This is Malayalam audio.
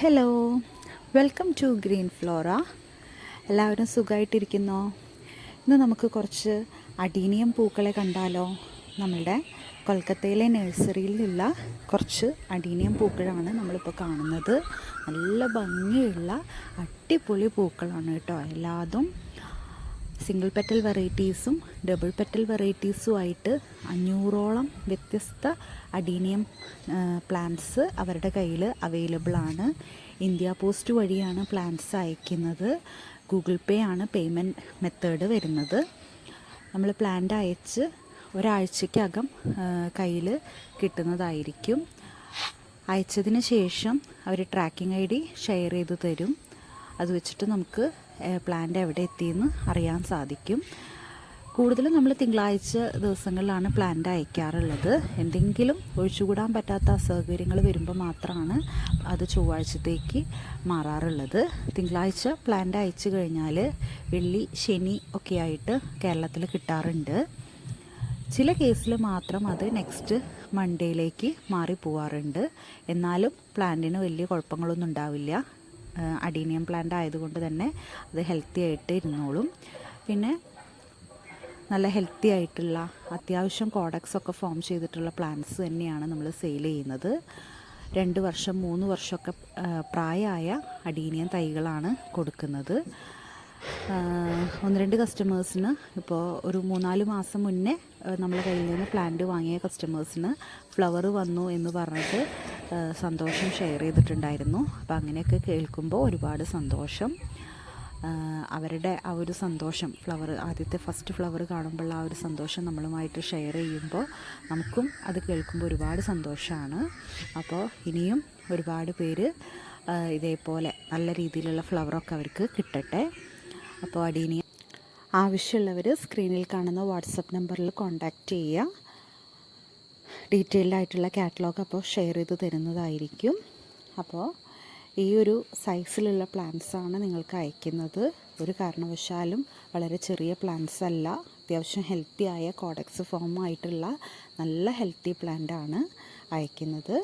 Hello welcome to green flora എല്ലാവരും സുഖമായിട്ടിരിക്കുന്നോ ഇന്ന് നമുക്ക് കുറച്ച് അടീനിയം പൂക്കളെ കണ്ടാലോ. നമ്മളുടെ കൊൽക്കത്തയിലെ നഴ്സറിയിലുള്ള കുറച്ച് അടീനിയം പൂക്കളാണ് നമ്മളിപ്പോൾ കാണുന്നത്. നല്ല ഭംഗിയുള്ള അടിപൊളി പൂക്കളാണ് കേട്ടോ. എല്ലാതും സിംഗിൾ പെറ്റൽ വെറൈറ്റീസും ഡബിൾ പെറ്റൽ വെറൈറ്റീസും ആയിട്ട് അഞ്ഞൂറോളം വ്യത്യസ്ത അഡീനിയം പ്ലാന്റ്സ് അവരുടെ കയ്യിൽ അവൈലബിൾ ആണ്. ഇന്ത്യ പോസ്റ്റ് വഴിയാണ് പ്ലാന്റ്സ് അയക്കുന്നത്. ഗൂഗിൾ പേ ആണ് പേയ്മെന്റ് മെത്തേഡ് വരുന്നത്. നമ്മൾ പ്ലാന്റ് അയച്ച് ഒരാഴ്ചക്കകം കയ്യിൽ കിട്ടുന്നതായിരിക്കും. അയച്ചതിന് ശേഷം അവർ ട്രാക്കിംഗ് ഐ ഡി ഷെയർ ചെയ്തു തരും. അത് വെച്ചിട്ട് നമുക്ക് പ്ലാന്റ് എവിടെ എത്തിയെന്ന് അറിയാൻ സാധിക്കും. കൂടുതലും നമ്മൾ തിങ്കളാഴ്ച ദിവസങ്ങളിലാണ് പ്ലാന്റ് അയക്കാറുള്ളത്. എന്തെങ്കിലും ഒഴിച്ചുകൂടാൻ പറ്റാത്ത അസൗകര്യങ്ങൾ വരുമ്പോൾ മാത്രമാണ് അത് ചൊവ്വാഴ്ചത്തേക്ക് മാറാറുള്ളത്. തിങ്കളാഴ്ച പ്ലാന്റ് അയച്ചു കഴിഞ്ഞാൽ വെള്ളി ശനി ഒക്കെ ആയിട്ട് കേരളത്തിൽ കിട്ടാറുണ്ട്. ചില കേസിൽ മാത്രം അത് നെക്സ്റ്റ് മൺഡേയിലേക്ക് മാറി പോവാറുണ്ട് എന്നാലും പ്ലാന്റിന് വലിയ കുഴപ്പങ്ങളൊന്നും ഉണ്ടാവില്ല. അഡീനിയം പ്ലാന്റ് ആയതുകൊണ്ട് തന്നെ അത് ഹെൽത്തി ആയിട്ട് ഇരുന്നോളും. പിന്നെ നല്ല ഹെൽത്തി ആയിട്ടുള്ള അത്യാവശ്യം കോഡക്സ് ഒക്കെ ഫോം ചെയ്തിട്ടുള്ള പ്ലാന്റ്സ് തന്നെയാണ് നമ്മൾ സെയിൽ ചെയ്യുന്നത്. രണ്ട് വർഷം മൂന്ന് വർഷമൊക്കെ പ്രായമായ അഡീനിയം തൈകളാണ് കൊടുക്കുന്നത്. ഒന്ന് രണ്ട് കസ്റ്റമേഴ്സിന് ഇപ്പോൾ ഒരു മൂന്നാൽ മാസം മുന്നേ നമ്മളെ കയ്യിൽ നിന്ന് പ്ലാന്റ് വാങ്ങിയ കസ്റ്റമേഴ്സിന് ഫ്ലവർ വന്നു എന്ന് പറഞ്ഞിട്ട് സന്തോഷം ഷെയർ ചെയ്തിട്ടുണ്ടായിരുന്നു. അപ്പോൾ അങ്ങനെയൊക്കെ കേൾക്കുമ്പോൾ ഒരുപാട് സന്തോഷം. അവരുടെ ആ ഒരു സന്തോഷം ഫ്ലവർ ആദ്യത്തെ ഫസ്റ്റ് ഫ്ലവർ കാണുമ്പോൾ ആ ഒരു സന്തോഷം നമ്മളുമായിട്ട് ഷെയർ ചെയ്യുമ്പോൾ നമുക്കും അത് കേൾക്കുമ്പോൾ ഒരുപാട് സന്തോഷമാണ് അപ്പോൾ ഇനിയും ഒരുപാട് പേര് ഇതേപോലെ നല്ല രീതിയിലുള്ള ഫ്ലവറൊക്കെ അവർക്ക് കിട്ടട്ടെ. അപ്പോൾ അടീനി ആവശ്യമുള്ളവർ സ്ക്രീനിൽ കാണുന്ന വാട്സപ്പ് നമ്പറിൽ കോൺടാക്റ്റ് ചെയ്യുക ഡീറ്റെയിൽഡ് ആയിട്ടുള്ള കാറ്റലോഗ് അപ്പോൾ ഷെയർ ചെയ്ത് തരുന്നതായിരിക്കും. അപ്പോൾ ഈ ഒരു സൈസിലുള്ള പ്ലാന്റ്സാണ് നിങ്ങൾക്ക് അയക്കുന്നത്. ഒരു കാരണവശാലും വളരെ ചെറിയ പ്ലാന്റ്സ് അല്ല. അത്യാവശ്യം ഹെൽത്തി ആയ കോഡക്സ് ഫോം ആയിട്ടുള്ള നല്ല ഹെൽത്തി പ്ലാന്റ് ആണ് അയക്കുന്നത്.